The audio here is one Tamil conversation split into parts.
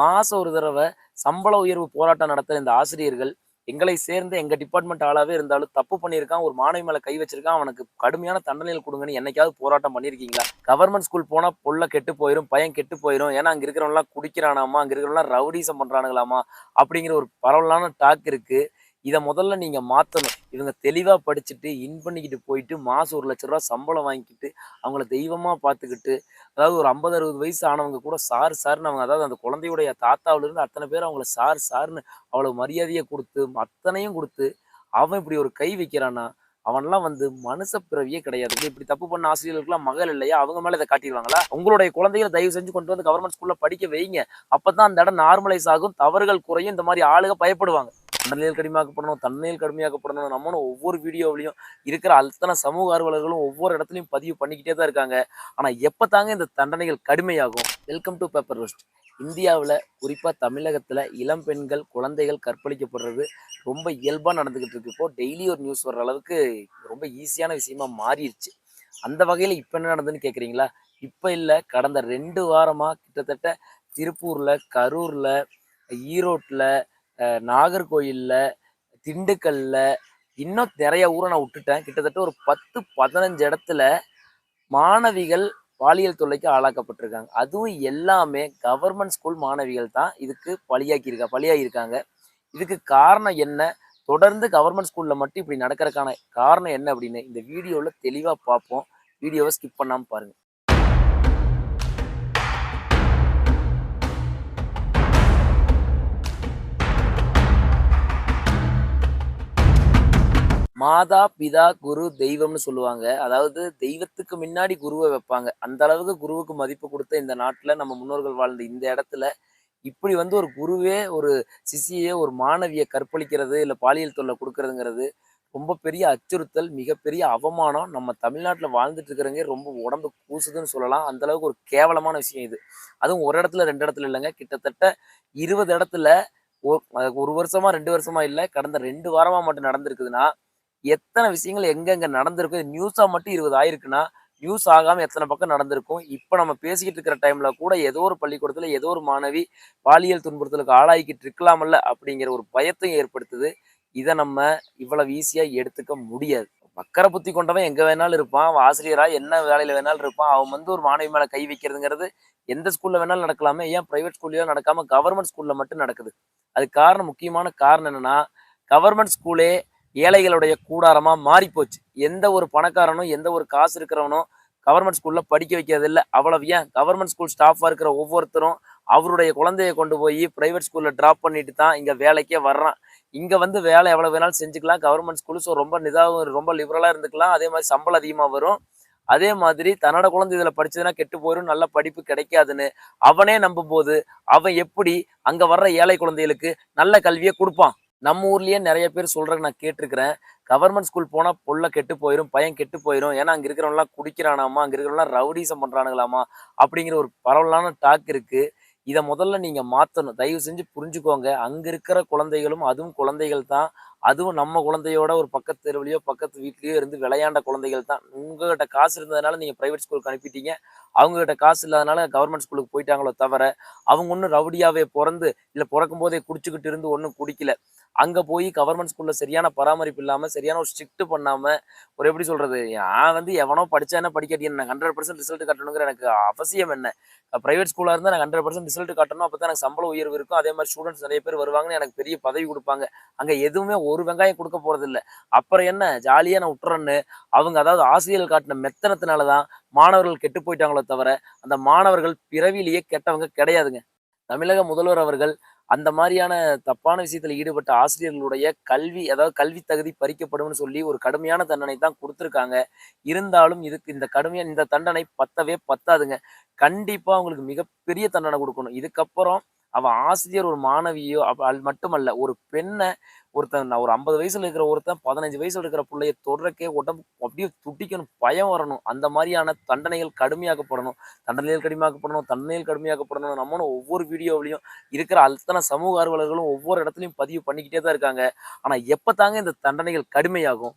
மாதம் ஒரு தடவை சம்பள உயர்வு போராட்டம் நடத்துகிற இந்த ஆசிரியர்கள் எங்களை சேர்ந்து எங்கள் டிபார்ட்மெண்ட் ஆளாகவே இருந்தாலும் தப்பு பண்ணியிருக்கான் ஒரு மாணவி மேலே கை வச்சிருக்கான் அவனுக்கு கடுமையான தண்டனைகள் கொடுங்கன்னு என்னைக்காவது போராட்டம் பண்ணியிருக்கீங்களா? கவர்மெண்ட் ஸ்கூல் போனால் பொல்ல கெட்டு போயிடும் பையன் கெட்டு போயிடும் ஏன்னா அங்கே இருக்கிறவங்களாம் குடிக்கிறானாமா அங்கே இருக்கிறவங்களாம் ரவுடிசம் பண்ணுறானுங்களாமா அப்படிங்கிற ஒரு பரவலான டாக் இருக்குது இதை முதல்ல நீங்கள் மாற்றணும் இவங்க தெளிவாக படிச்சுட்டு இன் பண்ணிக்கிட்டு போயிட்டு மாதம் ஒரு லட்ச ரூபா சம்பளம் வாங்கிக்கிட்டு அவங்கள தெய்வமாக பார்த்துக்கிட்டு அதாவது ஒரு ஐம்பது அறுபது வயசு ஆனவங்க கூட சார் சார்னு அவங்க அதாவது அந்த குழந்தையுடைய தாத்தாவிலிருந்து அத்தனை பேர் அவங்கள சார் சார்னு அவ்வளோ மரியாதையை கொடுத்து அத்தனையும் கொடுத்து அவன் இப்படி ஒரு கை வைக்கிறான்னா அவன்லாம் வந்து மனுஷ பிறவியே கிடையாது. இப்படி தப்பு பண்ண ஆசிரியர்களுக்குலாம் மகள் இல்லையா? அவங்க மேலே இதை காட்டிடுவாங்களா? உங்களுடைய குழந்தைகளை தயவு செஞ்சு கொண்டு வந்து கவர்மெண்ட் ஸ்கூலில் படிக்க வைங்க. அப்போ தான் அந்த இடம் நார்மலைஸ் ஆகும். தவறுகள் குறையும். இந்த மாதிரி ஆளுக பயப்படுவாங்க. தண்டனையில் கடுமையாக்கப்படணும் தண்டனையில் கடுமையாக்கப்படணும் நம்மளும் ஒவ்வொரு வீடியோவிலையும் இருக்கிற அத்தனை சமூக ஆர்வலர்களும் ஒவ்வொரு இடத்துலையும் பதிவு பண்ணிக்கிட்டே தான் இருக்காங்க. ஆனால் எப்போ தாங்க இந்த தண்டனைகள் கடுமையாகும்? வெல்கம் டு பேப்பர் ரோஸ்ட் இந்தியாவில் குறிப்பாக தமிழகத்தில் இளம் பெண்கள் குழந்தைகள் கற்பழிக்கப்படுறது ரொம்ப இயல்பாக நடந்துக்கிட்டு இருக்கு. இப்போது டெய்லி ஒரு நியூஸ் வர்ற அளவுக்கு ரொம்ப ஈஸியான விஷயமா மாறிடுச்சு அந்த வகையில் இப்போ என்ன நடந்ததுன்னு கேட்குறீங்களா இப்போ இல்லை கடந்த ரெண்டு வாரமாக கிட்டத்தட்ட திருப்பூரில் கரூரில் ஈரோட்டில் நாகர்கோயிலில் திண்டுக்கல்ல இன்னும் நிறைய ஊரை நான் விட்டுட்டேன். கிட்டத்தட்ட ஒரு பத்து பதினஞ்சு இடத்துல மாணவிகள் பாலியல் தொல்லைக்கு ஆளாக்கப்பட்டிருக்காங்க. அதுவும் எல்லாமே கவர்மெண்ட் ஸ்கூல் மாணவிகள் தான் இதுக்கு பலியாக்கியிருக்கா பலியாகியிருக்காங்க இதுக்கு காரணம் என்ன? தொடர்ந்து கவர்மெண்ட் ஸ்கூலில் மட்டும் இப்படி நடக்கிறதுக்கான காரணம் என்ன அப்படின்னு இந்த வீடியோவில் தெளிவாக பார்ப்போம். வீடியோவை ஸ்கிப் பண்ணாமல் பாருங்கள் மாதா பிதா குரு தெய்வம்னு சொல்லுவாங்க. அதாவது தெய்வத்துக்கு முன்னாடி குருவை வைப்பாங்க. அந்த அளவுக்கு குருவுக்கு மதிப்பு கொடுத்த இந்த நாட்டில் நம்ம முன்னோர்கள் வாழ்ந்த இந்த இடத்துல இப்படி வந்து ஒரு குருவே ஒரு சிஷியை ஒரு மாணவியை கற்பழிக்கிறது இல்லை பாலியல் தொல்லை கொடுக்கறதுங்கிறது ரொம்ப பெரிய அச்சுறுத்தல் மிகப்பெரிய அவமானம். நம்ம தமிழ்நாட்டில் வாழ்ந்துட்டு இருக்கிறவங்க ரொம்ப உடம்பு கூசுதுன்னு சொல்லலாம். அந்த அளவுக்கு ஒரு கேவலமான விஷயம் இது. அதுவும் ஒரு இடத்துல ரெண்டு இடத்துல இல்லைங்க. கிட்டத்தட்ட இருபது இடத்துல ஒரு ஒரு வருஷமா ரெண்டு வருஷமா இல்லை கடந்த ரெண்டு வாரமா மட்டும் நடந்திருக்குதுன்னா எத்தனை விஷயங்கள் எங்கெங்க நடந்திருக்கு நியூஸா மட்டும் இருபது ஆயிருக்குன்னா நியூஸ் ஆகாம எத்தனை பக்கம் நடந்திருக்கும்? இப்போ நம்ம பேசிக்கிட்டு இருக்கிற டைம்ல கூட ஏதோ ஒரு பள்ளிக்கூடத்துல ஏதோ ஒரு மாணவி பாலியல் துன்புறுத்தலுக்கு ஆளாகிக்கிட்டு இருக்கலாமல்ல அப்படிங்கிற ஒரு பயத்தையும் ஏற்படுத்துது. இதை நம்ம இவ்வளவு ஈஸியா எடுத்துக்க முடியாது. மக்கரை புத்தி கொண்டவன் எங்க வேணாலும் இருப்பான். அவன் ஆசிரியரா என்ன வேலையில வேணாலும் இருப்பான். அவன் வந்து ஒரு மாணவி மேல கை வைக்கிறதுங்கிறது எந்த ஸ்கூல்ல வேணாலும் நடக்கலாமே. ஏன் பிரைவேட் ஸ்கூல்லயோ நடக்காம கவர்மெண்ட் ஸ்கூல்ல மட்டும் நடக்குது. அதுக்கு காரணம் முக்கியமான காரணம் என்னன்னா கவர்மெண்ட் ஸ்கூலே ஏழைகளுடைய கூடாரமாக மாறிப்போச்சு. எந்த ஒரு பணக்காரனும் எந்த ஒரு காசு இருக்கிறவனும் கவர்மெண்ட் ஸ்கூலில் படிக்க வைக்கிறது இல்லை அவ்வளவு ஏன்? கவர்மெண்ட் ஸ்கூல் ஸ்டாஃபாக இருக்கிற ஒவ்வொருத்தரும் அவருடைய குழந்தைய கொண்டு போய் ப்ரைவேட் ஸ்கூலில் ட்ராப் பண்ணிட்டு தான் இங்கே வேலைக்கே வர்றான். இங்கே வந்து வேலை எவ்வளோ வேணாலும் செஞ்சுக்கலாம். கவர்மெண்ட் ஸ்கூலு ஸோ ரொம்ப நிதாகவும் ரொம்ப லிபரலாக இருந்துக்கலாம். அதே மாதிரி சம்பளம் அதிகமாக வரும். அதே மாதிரி தன்னோட குழந்தை இதில் படிச்சதுன்னா கெட்டு போயிடும் நல்ல படிப்பு கிடைக்காதுன்னு அவனே நம்பும்போது அவன் எப்படி அங்கே வர்ற ஏழை குழந்தைகளுக்கு நல்ல கல்வியை கொடுப்பான்? நம்ம ஊர்லயே நிறைய பேர் சொல்றேன் நான் கேட்டிருக்கிறேன். கவர்மெண்ட் ஸ்கூல் போனால் புள்ள கெட்டு போயிடும் பையன் கெட்டு போயிரும். ஏன்னா அங்கே இருக்கிறவங்களாம் குடிக்கிறானாமா அங்கே இருக்கிறவங்களாம் ரவுடிசம் பண்ணுறானுங்களாமா அப்படிங்கிற ஒரு பரவலான டாக் இருக்கு. இதை முதல்ல நீங்கள் மாற்றணும் தயவு செஞ்சு புரிஞ்சுக்கோங்க. அங்கே இருக்கிற குழந்தைகளும் அதுவும் குழந்தைகள் தான் அதுவும் நம்ம குழந்தையோட ஒரு பக்கத்து தெருவிலையோ பக்கத்து வீட்லேயோ இருந்து விளையாண்ட குழந்தைகள் தான். உங்ககிட்ட காசு இருந்ததுனால நீங்கள் ப்ரைவேட் ஸ்கூலுக்கு அனுப்பிட்டீங்க. அவங்க கிட்ட காசு இல்லாதனால கவர்மெண்ட் ஸ்கூலுக்கு போயிட்டாங்களோ தவிர அவங்க ஒன்றும் ரவுடியாகவே பிறந்து இல்லை பிறக்கும் போதே குடிச்சுக்கிட்டு இருந்து ஒன்றும் குடிக்கல. அங்கே போய் கவர்மெண்ட் ஸ்கூலில் சரியான பராமரிப்பு இல்லாமல் சரியான ஒரு ஸ்ட்ரிக்ட் பண்ணாமல் ஒரு எப்படி சொல்கிறது நான் வந்து எவனோ படிச்சா என்ன நான் என்ன ஹண்ட்ரட் பர்சன்ட் ரிசல்ட் காட்டணுங்கிற எனக்கு அவசியம் என்ன? ப்ரைவேட் ஸ்கூலாக இருந்தால் நான் ஹண்ட்ரட் பர்சன்ட் ரிசல்ட் காட்டணும் அப்பதான் எனக்கு சம்பள உயர்வு இருக்கும். அதே மாதிரி ஸ்டூடெண்ட்ஸ் நிறைய பேர் வருவாங்கன்னு எனக்கு பெரிய பதவி கொடுப்பாங்க. அங்கே எதுவுமே ஒரு வெங்காயம் கொடுக்க போகிறதில்ல அப்புறம் என்ன? ஜாலியாக நான் விட்டுறேன்னு. அவங்க அதாவது ஆசிரியர்கள் காட்டின மெத்தனத்தினாலதான் மாணவர்கள் கெட்டு போயிட்டாங்களோ தவிர அந்த மாணவர்கள் பிறவிலேயே கெட்டவங்க கிடையாதுங்க. தமிழக முதல்வர் அவர்கள் அந்த மாதிரியான தப்பான விஷயத்தில் ஈடுபட்ட ஆசிரியர்களுடைய கல்வி அதாவது கல்வி தகுதி பறிக்கப்படும்னு சொல்லி ஒரு கடுமையான தண்டனை தான் கொடுத்துருக்காங்க. இருந்தாலும் இதுக்கு இந்த கடுமையான இந்த தண்டனை பத்தவே பத்தாதுங்க. கண்டிப்பாக அவங்களுக்கு மிகப்பெரிய தண்டனை கொடுக்கணும். இதுக்கப்புறம் அவன் ஆசிரியர் ஒரு மாணவியோ அது மட்டுமல்ல ஒரு பெண்ணை ஒருத்தன் நான் ஒரு ஐம்பது வயசுல இருக்கிற ஒருத்தன் பதினஞ்சு வயசுல இருக்கிற பிள்ளைய தொடரக்கே உடம்பு அப்படியே துட்டிக்கணும் பயம் வரணும். அந்த மாதிரியான தண்டனைகள் கடுமையாக்கப்படணும். தண்டனைகள் கடுமையாக்கப்படணும் தண்டனைகள் கடுமையாக்கப்படணும் நம்மளும் ஒவ்வொரு வீடியோவிலையும் இருக்கிற அத்தனை சமூக ஆர்வலர்களும் ஒவ்வொரு இடத்துலையும் பதிவு பண்ணிக்கிட்டே தான் இருக்காங்க. ஆனால் எப்போ தாங்க இந்த தண்டனைகள் கடுமையாகும்?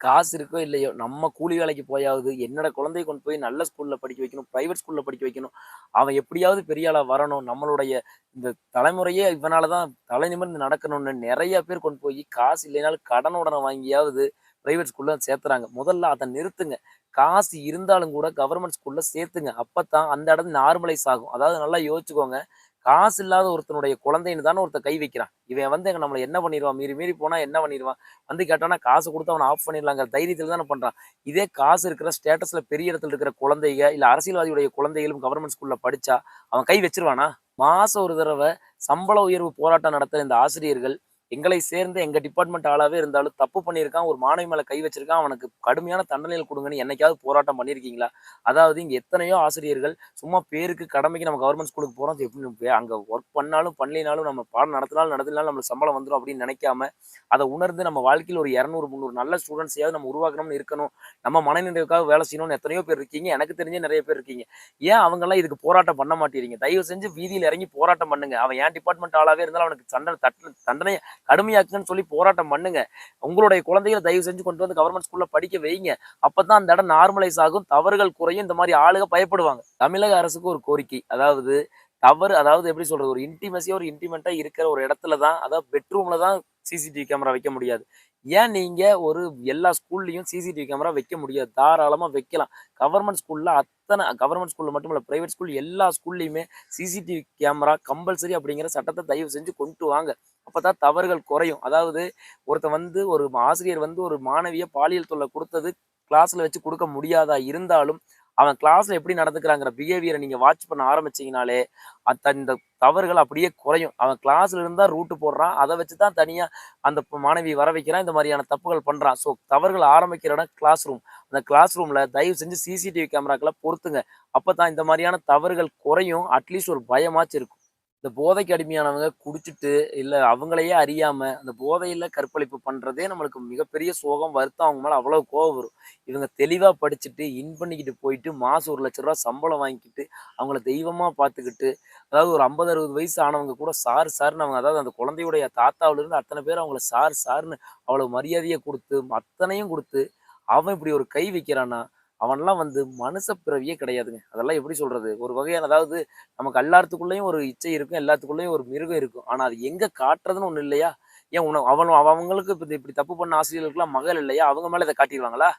காசு இருக்கோ இல்லையோ நம்ம கூலி வேலைக்கு போயாவது என்னோட குழந்தைய கொண்டு போய் நல்ல ஸ்கூல்ல படிக்க வைக்கணும் ப்ரைவேட் ஸ்கூலில் படிக்க வைக்கணும். அவன் எப்படியாவது பெரிய ஆளாக வரணும். நம்மளுடைய இந்த தலைமுறையே இவனால தான் தலை நிமிர்ந்து நடக்கணும்னு நிறைய பேர் கொண்டு போய் காசு இல்லைனாலும் கடன் உடனே வாங்கியாவது பிரைவேட் ஸ்கூல்ல சேர்த்துறாங்க. முதல்ல அதை நிறுத்துங்க. காசு இருந்தாலும் கூட கவர்மெண்ட் ஸ்கூல்ல சேர்த்துங்க. அப்போ தான் அந்த இடம் நார்மலைஸ் ஆகும். அதாவது நல்லா யோசிச்சுக்கோங்க. காசு இல்லாத ஒருத்தனுடைய குழந்தைன்னு தானே ஒருத்தன் கை வைக்கிறான். இவன் வந்து எங்க நம்மளை என்ன பண்ணிடுவான்? மீறி மீறி போனா என்ன பண்ணிடுவான்? வந்து கேட்டானா காசு கொடுத்து அவனை ஆஃப் பண்ணிடலாங்கிற தைரியத்தில் தானே பண்றான். இதே காசு இருக்கிற ஸ்டேட்டஸ்ல பெரிய இடத்துல இருக்கிற குழந்தைங்க இல்ல அரசியல்வாதியுடைய குழந்தைகளும் கவர்மெண்ட் ஸ்கூல்ல படிச்சா அவன் கை வச்சிருவானா? மாசம் ஒரு தடவை சம்பள உயர்வு போராட்டம் நடத்துகிற இந்த ஆசிரியர்கள் எங்களை சேர்ந்து எங்க டிபார்ட்மெண்ட் ஆளாவே இருந்தாலும் தப்பு பண்ணியிருக்கான் ஒரு மாணவி மேல கை வச்சிருக்கான் அவனுக்கு கடுமையான தண்டனைகள் கொடுங்கன்னு என்னைக்காவது போராட்டம் பண்ணியிருக்கீங்களா? அதாவது இங்க எத்தனையோ ஆசிரியர்கள் சும்மா பேருக்கு கடமைக்கு நம்ம கவர்மெண்ட் ஸ்கூலுக்கு போறோம் எப்படி அங்கே அங்க ஒர்க் பண்ணாலும் பண்ணலினாலும் நம்ம பாடம் நடத்தினாலும் நடத்தினாலும் நம்மளுக்கு சம்பளம் வந்துடும் அப்படின்னு நினைக்காம அதை உணர்ந்து நம்ம வாழ்க்கையில் ஒரு இரநூறு முந்நூறு நல்ல ஸ்டூடெண்ட்ஸையாவது நம்ம உருவாக்கணும்னு இருக்கணும். நம்ம மனநிறைவுக்காக வேலை செய்யணும்னு எத்தனையோ பேர் இருக்கீங்க. எனக்கு தெரிஞ்சே நிறைய பேர் இருக்கீங்க. ஏன் அவங்கெல்லாம் இதுக்கு போராட்டம் பண்ண மாட்டேறீங்க? தயவு செஞ்சு வீதியில் இறங்கி போராட்டம் பண்ணுங்க. அவன் ஏன் டிபார்ட்மெண்ட் ஆளாவே இருந்தாலும் அவனுக்கு தண்டனை தட்டு தண்டனை கடுமையாக்குங்கன்னு சொல்லி போராட்டம் பண்ணுங்க. உங்களுடைய குழந்தைகளை தயவு செஞ்சு கொண்டு வந்து கவர்மெண்ட் ஸ்கூல்ல படிக்க வைங்க. அப்பதான் அந்த இடம் நார்மலைஸ் ஆகும். தவறுகள் குறையும். இந்த மாதிரி ஆளுக பயப்படுவாங்க. தமிழக அரசுக்கு ஒரு கோரிக்கை. அதாவது தவறு அதாவது எப்படி சொல்றது? ஒரு இன்டிமசியா ஒரு இன்டிமெண்டா இருக்கிற ஒரு இடத்துல தான் அதாவது பெட்ரூம்ல தான் சிசிடிவி கேமரா வைக்க முடியாது. ஏன் நீங்க ஒரு எல்லா ஸ்கூல்லையும் சிசிடிவி கேமரா வைக்க முடியாது? தாராளமா வைக்கலாம். கவர்மெண்ட் ஸ்கூல்ல அத்தனை கவர்மெண்ட் ஸ்கூல்ல மட்டும் இல்ல ப்ரைவேட் ஸ்கூல் எல்லா ஸ்கூல்லையுமே சிசிடிவி கேமரா கம்பல்சரி அப்படிங்கிற சட்டத்தை தயவு செஞ்சு கொண்டு வாங்க. அப்பதான் தவறுகள் குறையும். அதாவது ஒருத்தன் வந்து ஒரு ஆசிரியர் வந்து ஒரு மாணவிய பாலியல் தொல்லை கொடுத்தது கிளாஸ்ல வச்சு கொடுக்க முடியாதா இருந்தாலும் அவன் கிளாஸ்ல எப்படி நடந்துக்கிறாங்கிற பிஹேவியரை நீங்க வாட்ச் பண்ண ஆரம்பிச்சீங்கனாலே அந்த இந்த தவறுகள் அப்படியே குறையும். அவன் கிளாஸ்ல இருந்தா ரூட்டு போடுறான். அதை வச்சு தான் தனியா அந்த மாணவி வர வைக்கிறான். இந்த மாதிரியான தப்புகள் பண்றான். ஸோ தவறுகள் ஆரம்பிக்கிற இடம் கிளாஸ் ரூம் அந்த கிளாஸ் ரூம்ல தயவு செஞ்சு சிசிடிவி கேமராக்களை பொறுத்துங்க. அப்பதான் இந்த மாதிரியான தவறுகள் குறையும். அட்லீஸ்ட் ஒரு பயமாச்சும் இருக்கும். இந்த போதைக்கு அடிமையானவங்க குடிச்சிட்டு இல்லை அவங்களையே அறியாம அந்த போதையில கற்பழிப்பு பண்றதே நம்மளுக்கு மிகப்பெரிய சோகம் வருத்தம். அவங்க மேலே அவ்வளவு கோவம் வரும். இவங்க தெளிவா படிச்சுட்டு இன் பண்ணிக்கிட்டு போயிட்டு மாசம் ஒரு லட்ச ரூபா சம்பளம் வாங்கிக்கிட்டு அவங்கள தெய்வமா பார்த்துக்கிட்டு அதாவது ஒரு ஐம்பது அறுபது வயசு ஆனவங்க கூட சார் சார்னு அவங்க அதாவது அந்த குழந்தையுடைய தாத்தாவிலிருந்து அத்தனை பேர் அவங்கள சார் சார்னு அவ்வளவு மரியாதையை கொடுத்து அத்தனையும் கொடுத்து அவன் இப்படி ஒரு கை வைக்கிறான்னா அவன்லாம் வந்து மனுஷ பிறவியே கிடையாதுங்க. அதெல்லாம் எப்படி சொல்றது? ஒரு வகையான அதாவது நமக்கு எல்லாத்துக்குள்ளேயும் ஒரு இச்சை இருக்கும் எல்லாத்துக்குள்ளேயும் ஒரு மிருகம் இருக்கும். ஆனா அது எங்க காட்டுறதுன்னு ஒண்ணு இல்லையா? ஏன் உன அவனும் அவங்களுக்கு இப்ப இப்படி தப்பு பண்ண ஆசிரியர்களுக்குலாம் மகள் இல்லையா? அவங்க மேலே இதை காட்டிடுவாங்களா?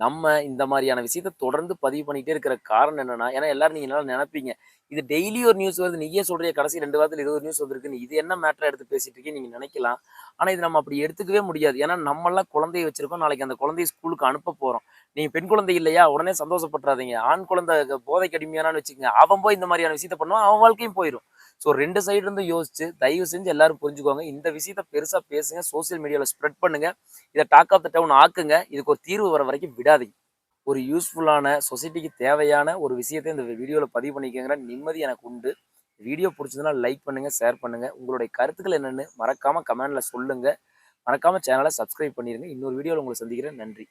நம்ம இந்த மாதிரியான விஷயத்த தொடர்ந்து பதிவு பண்ணிகிட்டே இருக்கிற காரணம் என்னன்னா ஏன்னா எல்லாரும் நீங்க நல்லா நினைப்பீங்க. இது டெய்லி ஒரு நியூஸ் வருது நீயே சொல்றிய கடைசி ரெண்டு வாரத்தில் ஏதோ ஒரு நியூஸ் வந்திருக்குன்னு. இது என்ன மேட்டர் எடுத்து பேசிட்டு இருக்கீங்க நீங்க நினைக்கலாம். ஆனா இது நம்ம அப்படி எடுத்துக்கவே முடியாது. ஏன்னா நம்ம எல்லாம் குழந்தைய வச்சிருக்கோம். நாளைக்கு அந்த குழந்தைய ஸ்கூலுக்கு அனுப்ப போறோம். நீங்க பெண் குழந்தை இல்லையா? உடனே சந்தோஷப்பட்டுறாதீங்க. ஆண் குழந்தை போதை கடுமையானு வச்சுக்கோங்க. அவன் போய் இந்த மாதிரியான விஷயத்த பண்ணுவான் அவன் வாழ்க்கையும் போயிடும் ஸோ ரெண்டு சைடு இருந்து யோசிச்சு தயவு செஞ்சு எல்லாரும் புரிஞ்சுக்கோங்க. இந்த விஷயத்த பெருசா பேசுங்க சோசியல் மீடியாவில் ஸ்ப்ரெட் பண்ணுங்க. இதை டாக் ஆஃப் த டவுன் ஆக்குங்க. இதுக்கு ஒரு தீர்வு வர வரைக்கும் விடாதீங்க. ஒரு யூஸ்ஃபுல்லான சொசைட்டிக்கு தேவையான ஒரு விஷயத்தை இந்த வீடியோவில் பதிவு பண்ணிக்கங்கிற நிம்மதி எனக்கு உண்டு. வீடியோ பிடிச்சதுன்னா லைக் பண்ணுங்கள் ஷேர் பண்ணுங்கள் உங்களுடைய கருத்துக்கள் என்னென்னு மறக்காமல் கமெண்டில் சொல்லுங்கள் மறக்காம சேனலை சப்ஸ்கிரைப் பண்ணிடுங்க இன்னொரு வீடியோவில் உங்களை சந்திக்கிறேன். நன்றி.